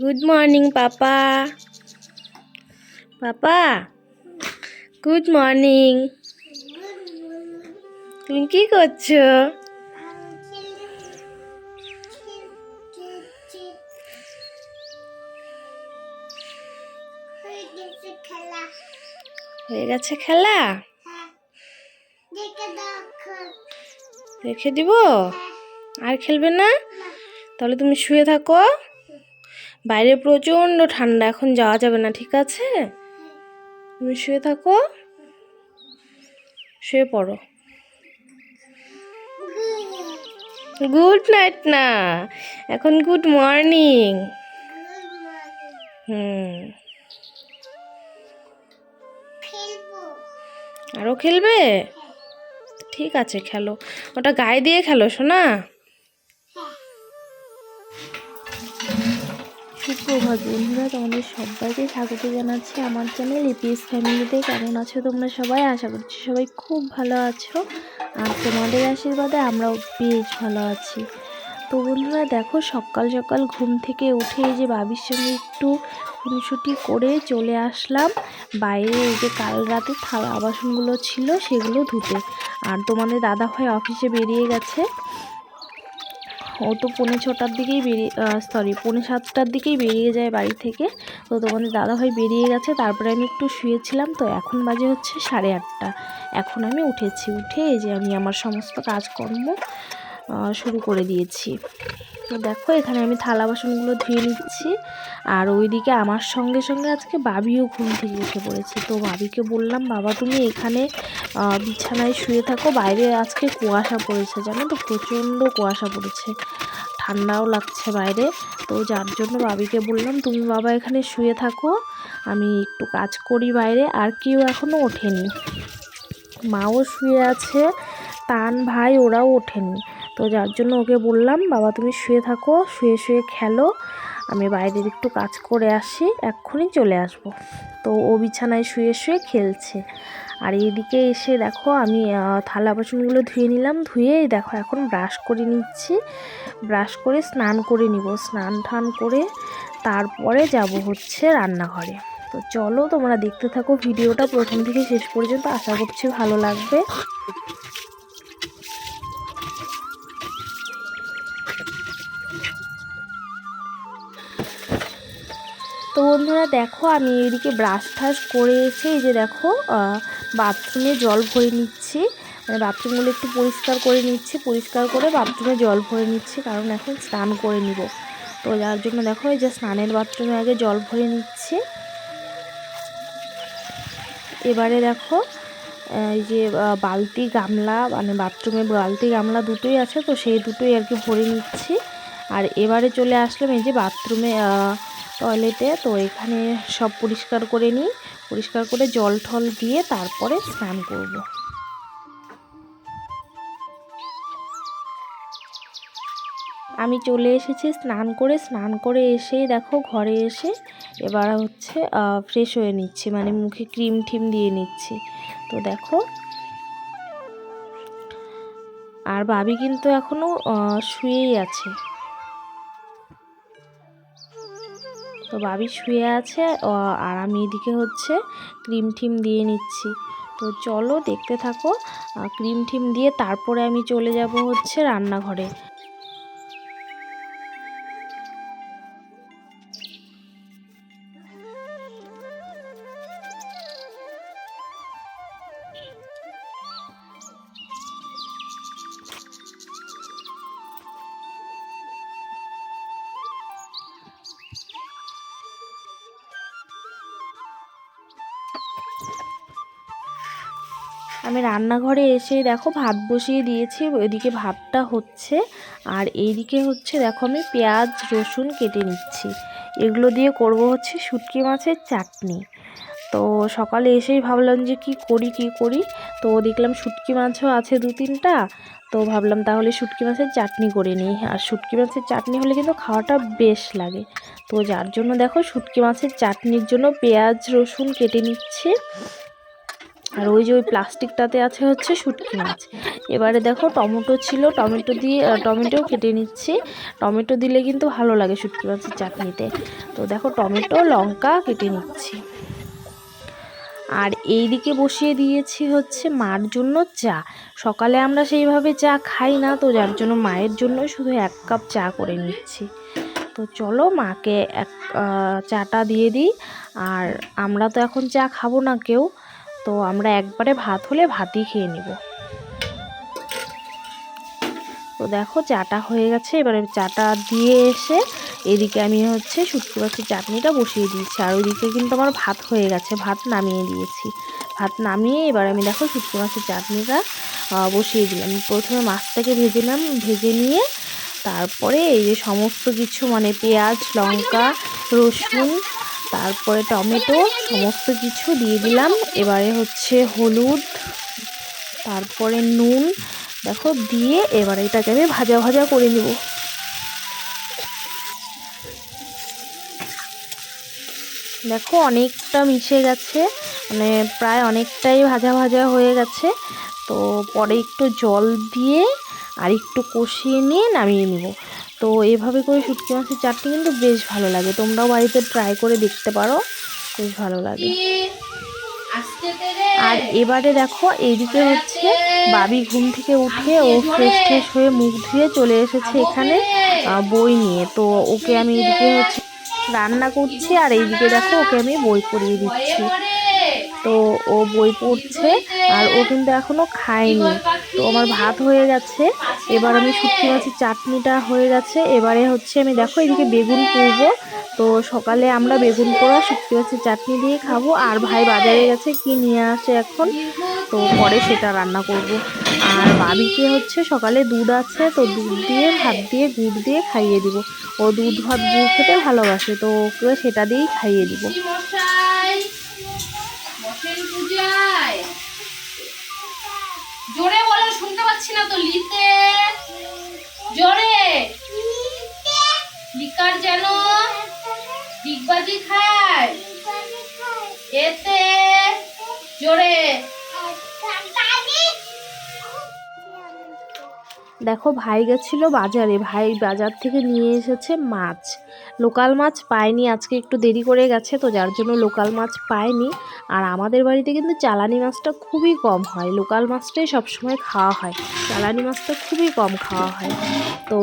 Good morning papa papa good morning তুমি কি করছ? হয়ে গেছে খেলা? রেখে দিব? আর খেলবে না? তাহলে তুমি শুয়ে থাকো। বাইরে প্রচণ্ড ঠান্ডা, এখন যাওয়া যাবে না, ঠিক আছে? তুমি শুয়ে থাকো। শুয়ে পড়ো। গুড নাইট না। এখন গুড মর্নিং হুম। আরও খেলবে? ঠিক আছে, খেলো। ওটা গায়ে দিয়ে খেলো শোনা সুপ্রভাত বন্ধুরা, তোমাদের সবাইকে স্বাগত জানাচ্ছি আমার চ্যানেল ইপিএস ফ্যামিলিতে কেমন আছো তোমরা সবাই? আশা করছি সবাই খুব ভালো আছো। আর তোমাদের আশীর্বাদে আমরাও বেশ ভালো আছি। তো বন্ধুরা, দেখো সকাল সকাল ঘুম থেকে উঠে এই যে বাবির সঙ্গে একটু খুনসুটি করে চলে আসলাম। বাইরে এই যে কাল রাতে থালা বাসনগুলো ছিল সেগুলো ধুতে। আর তোমাদের দাদা ভাই অফিসে বেরিয়ে গেছে। ও তো পৌনে ছটার দিকেই বেরিয়ে সরি পৌনে সাতটার দিকেই বেরিয়ে যায় বাড়ি থেকে। তো তোমাদের দাদাভাই বেরিয়ে গেছে, তারপরে আমি একটু শুয়েছিলাম। তো এখন বাজে হচ্ছে সাড়ে আটটা। এখন আমি উঠেছি, উঠে যে আমি আমার সমস্ত কাজকর্ম শুরু করে দিয়েছি। তো দেখো, এখানে আমি থালা বাসনগুলো ধুয়ে নিচ্ছি। আর ওইদিকে আমার সঙ্গে সঙ্গে আজকে বাবিও ঘুম থেকে উঠে পড়েছে। তো বাবিকে বললাম, বাবা, তুমি এখানে বিছানায় শুয়ে থাকো। বাইরে আজকে কুয়াশা পড়েছে, জানো তো? প্রচণ্ড কুয়াশা পড়েছে। ঠান্ডাও লাগছে বাইরে। তো যার জন্য বাবিকে বললাম, তুমি বাবা এখানে শুয়ে থাকো। আমি একটু কাজ করি বাইরে। আর কেউ এখনও ওঠেনি। মাও শুয়ে আছে। তান ভাই, ওরাও ওঠেনি। তো যার জন্য ওকে বললাম, বাবা, তুমি শুয়ে থাকো, শুয়ে শুয়ে খেলো। আমি বাইরের একটু কাজ করে আসি, এক্ষুনি চলে আসব। তো ও বিছানায় শুয়ে শুয়ে খেলছে। আর এদিকে এসে দেখো আমি থালা বাসনগুলো ধুয়ে নিলাম, ধুয়ে দেখো এখন ব্রাশ করে নিচ্ছি। ব্রাশ করে স্নান করে নিব। স্নান টান করে তারপরে যাব হচ্ছে রান্নাঘরে। তো চলো তোমরা দেখতে থাকো ভিডিওটা। প্রথম থেকে শেষ পর্যন্ত আশা করছি ভালো লাগবে। তো বন্ধুরা দেখো, আমি এদিকে ব্রাশ ঠাশ করে এসে এই যে দেখো বাথরুমে জল ভরে নিচ্ছি। মানে বাথরুমগুলো একটু পরিষ্কার করে নিচ্ছি, পরিষ্কার করে বাথরুমে জল ভরে নিচ্ছি, কারণ এখন স্নান করে নিব। তো যার জন্য দেখো, এই যে স্নানের বাথরুমে আগে জল ভরে নিচ্ছি। এবারে দেখো এই যে বালতি, গামলা মানে বাথরুমে বালতি, গামলা দুটোই আছে, তো সেই দুটোই আর কি ভরে নিচ্ছি। আর এবারে চলে আসলাম এই যে বাথরুমে টয়লেটে। তো এখানে সব পরিষ্কার করে নিই। পরিষ্কার করে জল ঠল দিয়ে তারপরে স্নান করব। আমি চলে এসেছি স্নান করে। স্নান করে এসে দেখো ঘরে এসে এবার হচ্ছে ফ্রেশ হয়ে নিচ্ছি। মানে মুখে ক্রিম ঠিম দিয়ে নিচ্ছি। তো দেখো। আর ভাবি কিন্তু এখনও শুয়েই আছে। তো বাবি শুয়ে আছে আর আমি এদিকে হচ্ছে ক্রিম টিম দিয়ে নিচ্ছি। তো চলো দেখতে থাকো ক্রিম টিম দিয়ে তারপরে আমি চলে যাব হচ্ছে রান্নাঘরে। আমি রান্নাঘরে এসে দেখো ভাত বসিয়ে দিয়েছি ওইদিকে ভাতটা হচ্ছে। আর এইদিকে হচ্ছে দেখো আমি পেঁয়াজ, রসুন কেটে নিচ্ছি। এগুলো দিয়ে করব হচ্ছে শুটকি মাছের চাটনি। তো সকালে এসেই ভাবলাম যে কি করি কি করি? তো দেখলাম শুটকি মাছও আছে দু তিনটা। তো ভাবলাম তাহলে শুটকি মাছের চাটনি করে নিই। আর শুটকি মাছের চাটনি হলে কিন্তু খাওয়াটা বেশ লাগে। তো যার জন্য দেখো শুটকি মাছের চাটনির জন্য পেঁয়াজ, রসুন কেটে নিচ্ছি। আর ওই যে ওই প্লাস্টিকটাতে আছে হচ্ছে শুটকি মাছ। এবারে দেখো টমেটো ছিল টমেটো দিয়ে আহ, টমেটো কেটে নিচ্ছি। টমেটো দিলে কিন্তু ভালো লাগে শুটকি মাছের চাটনিতে। তো দেখো টমেটো লঙ্কা কেটে নিচ্ছি। আর এই দিকে বসিয়ে দিয়েছি হচ্ছে মার জন্য চা। সকালে আমরা সেইভাবে চা খাই না তো যার জন্য মায়ের জন্য শুধু এক কাপ চা করে নিচ্ছি। তো চলো মাকে এক চাটা দিয়ে দিই। আর আমরা তো এখন চা খাব না কেউ। তো আমরা একবারে ভাত হলে ভাতই খেয়ে নেব। তো দেখো চাটা হয়ে গেছে, এবারে চাটা দিয়ে এসে এদিকে আমি হচ্ছে শুটকি মাছের চাটনিটা বসিয়ে দিয়েছি, আর ওইদিকে কিন্তু আমার ভাত হয়ে গেছে, ভাত নামিয়ে দিয়েছি। ভাত নামিয়ে এবার আমি দেখো শুটকি মাছের চাটনিটা বসিয়ে দিলাম। প্রথমে মাছটাকে ভেজে নিলাম, ভেজে নিয়ে তারপরে এই যে সমস্ত কিছু মানে পেঁয়াজ, লঙ্কা, রসুন তারপরে টমেটো, সমস্ত কিছু দিয়ে দিলাম। এবারে হচ্ছে হলুদ, তারপরে নুন, দেখো, দিয়ে এবারে এটাকে আমি ভাজা ভাজা করে নেব। দেখো, অনেকটা মিশে গেছে মানে প্রায় অনেকটাই ভাজা ভাজা হয়ে গেছে। তো পরে একটু জল দিয়ে আর একটু কষিয়ে নিয়ে নামিয়ে নিব। তো এভাবে করে শুটকি মাছের চাটনি কিন্তু বেশ ভালো লাগে। তোমরাও বাড়িতে ট্রাই করে দেখতে পারো, বেশ ভালো লাগে। আর এবারে দেখো, এইদিকে হচ্ছে বাবি ঘুম থেকে উঠে ও ফ্রেশ ট্রেশ হয়ে মুখ ধুয়ে চলে এসেছে এখানে বই নিয়ে। তো ওকে আমি এদিকে হচ্ছে রান্না করছি আর এইদিকে দেখো ওকে আমি বই পড়িয়ে দিচ্ছি। তো ও বই পড়ছে আর ও কিন্তু এখনও খায়নি। তো আমার ভাত হয়ে গেছে। এবার আমি শুটকি মাছের চাটনিটা হয়ে গেছে। এবারে হচ্ছে আমি দেখো এদিকে বেগুন করব তো সকালে আমরা বেগুন পোড়া, শুটকি মাছের চাটনি দিয়ে খাব। আর ভাই বাজারে গেছে, কি নিয়ে আসে এখন? তো পরে সেটা রান্না করব। আর বাবিকে হচ্ছে সকালে দুধ আছে, তো দুধ দিয়ে, ভাত দিয়ে, গুড় দিয়ে খাইয়ে দিব। ও দুধ, ভাত, গুড় খেতে ভালোবাসে, তো ওকে সেটা দিয়েই খাইয়ে দিব। পাচ্ছি না তো লিতে জোরে। লিকার যেন। ডিগবাজি খায়। এতে দেখো, ভাই গেছিল বাজারে। ভাই বাজার থেকে নিয়ে এসেছে মাছ। লোকাল মাছ পায়নি, আজকে একটু দেরি করে গেছে, তো যার জন্য লোকাল মাছ পায়নি। আর আমাদের বাড়িতে কিন্তু চালানি মাছটা খুবই কম হয়। লোকাল মাছটাই সবসময় খাওয়া হয়। চালানি মাছটা খুবই কম খাওয়া হয়। তো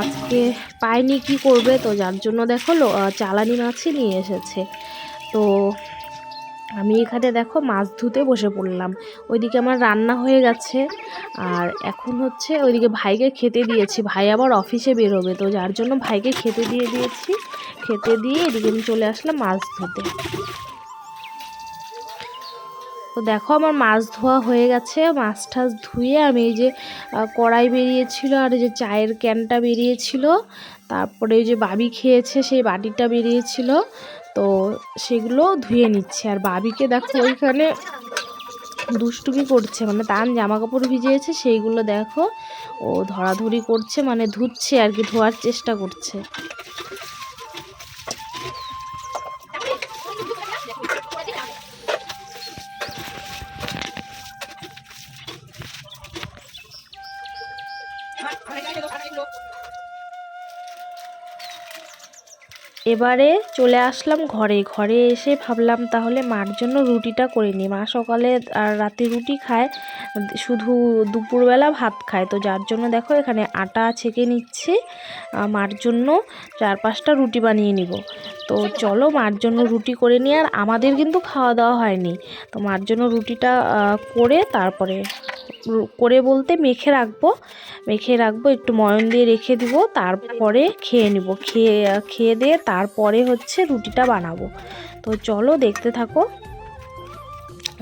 আজকে পায়নি, কি করবে? তো যার জন্য দেখো চালানি মাছই নিয়ে এসেছে। তো আমি এখানে দেখো মাছ ধুতে বসে পড়লাম। ওইদিকে আমার রান্না হয়ে গেছে। আর এখন হচ্ছে ওইদিকে ভাইকে খেতে দিয়েছি। ভাই আবার অফিসে বেরোবে, তো যার জন্য ভাইকে খেতে দিয়ে দিয়েছি। খেতে দিয়ে এদিকে আমি চলে আসলাম মাছ ধুতে। তো দেখো আমার মাছ ধোয়া হয়ে গেছে। মাছ টাছ ধুয়ে আমি এই যে কড়াই বেরিয়েছিল আর এই যে চায়ের ক্যানটা বেরিয়েছিল। তারপরে এই যে বাবি খেয়েছে, সেই বাটিটা বেরিয়েছিল। তো সেগুলো ধুয়ে নিচ্ছে। আর বাবিকে দেখো ওইখানে দুষ্টুমি করছে মানে তার জামা কাপড় ভিজিয়েছে সেইগুলো দেখো। ও ধরাধরি করছে মানে ধুচ্ছে আর কি, ধোয়ার চেষ্টা করছে। এবারে চলে আসলাম ঘরে। ঘরে এসে ভাবলাম তাহলে মার জন্য রুটিটা করে নিই। মা সকালে আর রাতে রুটি খায়, শুধু দুপুরবেলা ভাত খায়। তো যার জন্য দেখো এখানে আটা ছেঁকে নিচ্ছে মার জন্য চার পাঁচটা রুটি বানিয়ে নিব। তো চলো মার জন্য রুটি করে নিই আর আমাদের কিন্তু খাওয়া দাওয়া হয়নি। তো মার জন্য রুটিটা করে তারপরে করে বলতে মেখে রাখব। মেখে রাখব, একটু ময়ন দিয়ে রেখে দিব, তারপরে খেয়ে নিব। খেয়ে খেয়ে দিয়ে তারপরে হচ্ছে রুটিটা বানাবো। তো চলো দেখতে থাকো।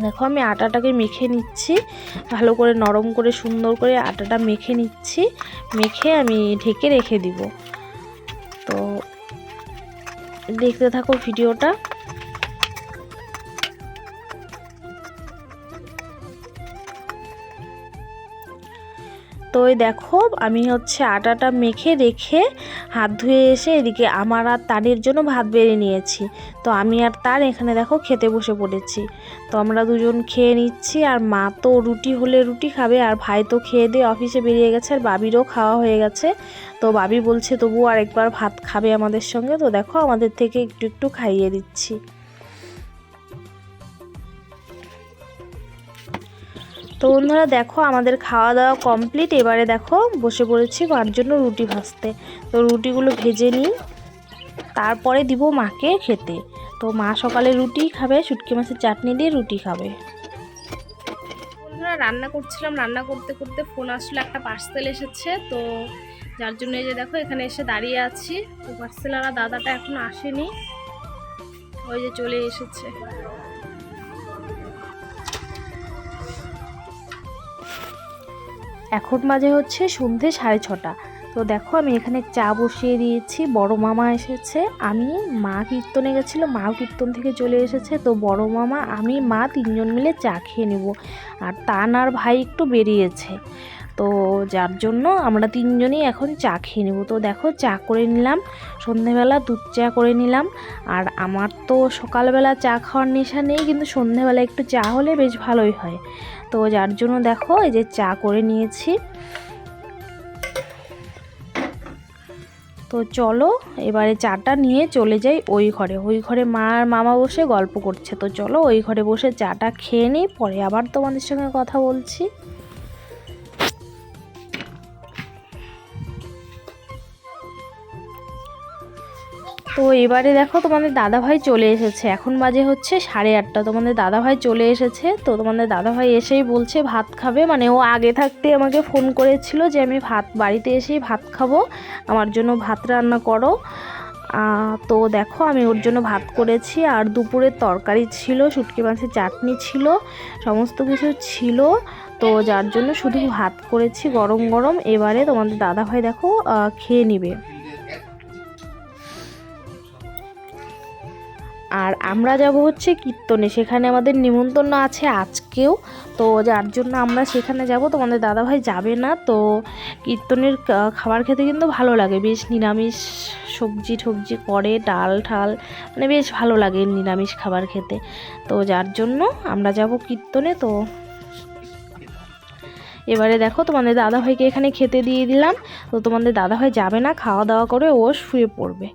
দেখো আমি আটাটাকে মেখে নিচ্ছি, ভালো করে নরম করে সুন্দর করে আটাটা মেখে নিচ্ছি। মেখে আমি ঢেকে রেখে দিব। তো দেখতে থাকো ভিডিওটা। তো ওই দেখো, আমি হচ্ছে আটাটা মেখে রেখে হাত ধুয়ে এসে এদিকে আমার আর তারের জন্য ভাত বেড়ে নিয়েছি। তো আমি আর তার এখানে দেখো খেতে বসে পড়েছি। তো আমরা দুজন খেয়ে নিচ্ছি আর মা তো রুটি হলে রুটি খাবে আর ভাই তো খেয়ে দিয়ে অফিসে বেরিয়ে গেছে আর বাবিরও খাওয়া হয়ে গেছে। তো বাবি বলছে তবু আর একবার ভাত খাবে আমাদের সঙ্গে। তো দেখো আমাদের থেকে একটু একটু খাইয়ে দিচ্ছি। তো বন্ধুরা দেখো, আমাদের খাওয়া দাওয়া কমপ্লিট এবারে দেখো, বসে পড়েছি মার জন্য রুটি ভাজতে। তো রুটিগুলো ভেজে নিই। তারপরে দিব মাকে খেতে। তো মা সকালে রুটি খাবে, শুটকি মাছের চাটনি দিয়ে রুটি খাবে। বন্ধুরা, রান্না করছিলাম। রান্না করতে করতে ফোন আসলে, একটা পার্সেল এসেছে। তো যার জন্য এই যে দেখো, এখানে এসে দাঁড়িয়ে আছি। তো পার্সেলারা দাদাটা এখন আসেনি। ওই যে চলে এসেছে। এখন বাজে হচ্ছে সন্ধে সাড়ে ছটা। তো দেখো আমি এখানে চা বসিয়ে দিয়েছি, বড় মামা এসেছে, আমি মা কীর্তনে গেছিল মা কীর্তন থেকে চলে এসেছে, তো বড় মামা, আমি, মা তিনজন মিলে চা খেয়ে নেব। আর তান আর ভাই একটু বেরিয়েছে। তো যার জন্য আমরা তিনজনই এখন চা খেয়ে নেব। তো দেখো, চা করে নিলাম, সন্ধেবেলা দুধ চা করে নিলাম। আর আমার তো সকালবেলা চা খাওয়ার নেশা নেই, কিন্তু সন্ধেবেলা একটু চা হলে বেশ ভালোই হয়। তো যার জন্য দেখো, এই যে চা করে নিয়েছি। তো চলো, এবারে চাটা নিয়ে চলে যাই ওই ঘরে। ওই ঘরে মা আর মামা বসে গল্প করছে। তো চলো, ওই ঘরে বসে চাটা খেয়ে নিই, পরে আবার তোমাদের সঙ্গে কথা বলছি। তো এবারে দেখো তোমাদের দাদাভাই চলে এসেছে। এখন বাজে হচ্ছে সাড়ে আটটা। তোমাদের দাদাভাই চলে এসেছে। তো তোমাদের দাদাভাই এসেই বলছে ভাত খাবে। মানে ও আগে থাকতে আমাকে ফোন করেছিল যে আমি ভাত, বাড়িতে এসেই ভাত খাব। আমার জন্য ভাত রান্না করো। তো দেখো আমি ওর জন্য ভাত করেছি। আর দুপুরের তরকারি ছিল, শুটকি মাছের চাটনি ছিল, সমস্ত কিছু ছিল। তো যার জন্য শুধু ভাত করেছি গরম গরম। এবারে তোমাদের দাদাভাই দেখো খেয়ে নিবে। আর আমরা যাব হচ্ছে কীর্তনে। সেখানে আমাদের নিমন্ত্রণ আছে আজকেও। তো যার জন্য আমরা সেখানে যাব। তোমাদের দাদাভাই যাবে না। তো কীর্তনের খাবার খেতে কিন্তু ভালো লাগে। বেশ নিরামিষ সবজি টবজি করে, ডাল ঠাল মানে বেশ ভালো লাগে নিরামিষ খাবার খেতে। তো যার জন্য আমরা যাব কীর্তনে। তো এবারে দেখো, তোমাদের দাদাভাইকে এখানে খেতে দিয়ে দিলাম। তো তোমাদের দাদাভাই যাবে না। খাওয়া দাওয়া করে ও শুয়ে পড়বে।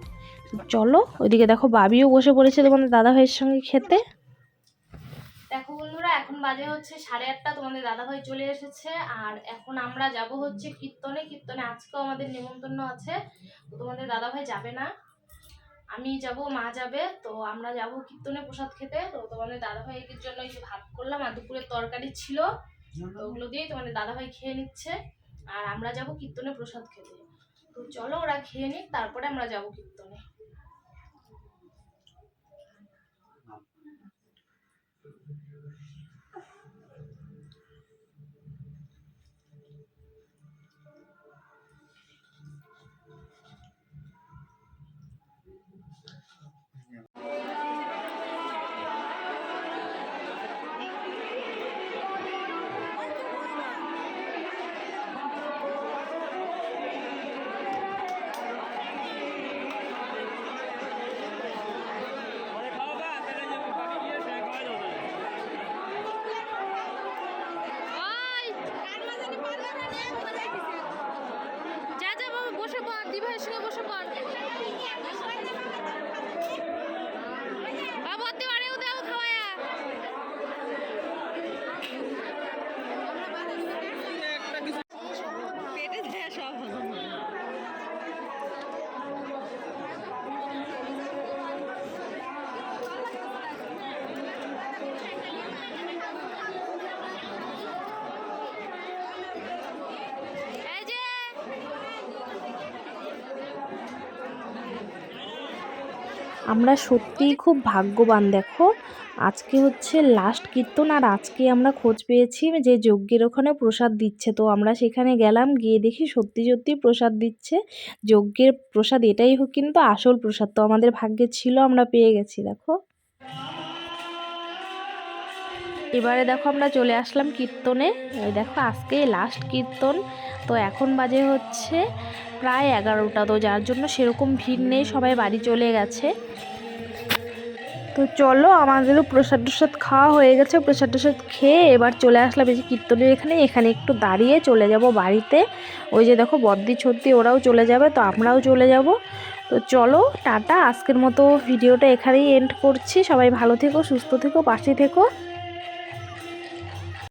চলো, ওইদিকে দেখো বাবিও বসে পড়েছে তোমাদের দাদা ভাইয়ের সঙ্গে খেতে। দেখো বন্ধুরা, এখন বাজে হচ্ছে সাড়ে আটটা, তোমাদের দাদা ভাই চলে এসেছে। আর এখন আমরা যাব হচ্ছে কীর্তনে। কীর্তনে আজকেও আমাদের নিমন্ত্রণ আছে। তোমাদের দাদা ভাই যাবে না। আমি যাব, মা যাবে। তো আমরা যাব কীর্তনে প্রসাদ খেতে। তো তোমাদের দাদা ভাইয়ের জন্য এই ভাত করলাম, আর দুপুরের তরকারি ছিল। তো ওগুলো দিয়েই তোমাদের দাদা ভাই খেয়ে নিচ্ছে। আর আমরা যাব কীর্তনে প্রসাদ খেতে। তো চলো, ওরা খেয়ে নিক, তারপরে আমরা যাব কীর্তনে। বসে পড় সঙ্গে বসে পড় বাবা অতে আরেও দাও খাওয়ায়া এই যে আমরা সত্যিই খুব ভাগ্যবান, দেখো। আজকে হচ্ছে লাস্ট কীর্তন আর আজকে আমরা খোঁজ পেয়েছি যে যজ্ঞের ওখানে প্রসাদ দিচ্ছে। তো আমরা সেখানে গেলাম, গিয়ে দেখি সত্যি সত্যি প্রসাদ দিচ্ছে। যজ্ঞের প্রসাদ এটাই হোক কিন্তু আসল প্রসাদ তো আমাদের ভাগ্যে ছিল, আমরা পেয়ে গেছি, দেখো। এবারে দেখো আমরা চলে আসলাম কীর্তনে। দেখো আজকে লাস্ট কীর্তন। তো এখন বাজে হচ্ছে প্রায় এগারোটা। তো যার জন্য সেরকম ভিড় নেই, সবাই বাড়ি চলে গেছে। তো চলো আমাদেরও প্রসাদ টসাদ খাওয়া হয়ে গেছে। প্রসাদ টসাদ খেয়ে এবার চলে আসলাম এই যে কীর্তনের এখানে। এখানে একটু দাঁড়িয়ে চলে যাব বাড়িতে। ওই যে দেখো বদ্দি ছদ্দি ওরাও চলে যাবে, তো আমরাও চলে যাব। তো চলো, টাটা। আজকের মতো ভিডিওটা এখানেই এন্ড করছি। সবাই ভালো থেকো, সুস্থ থেকো, পাশে থেকো।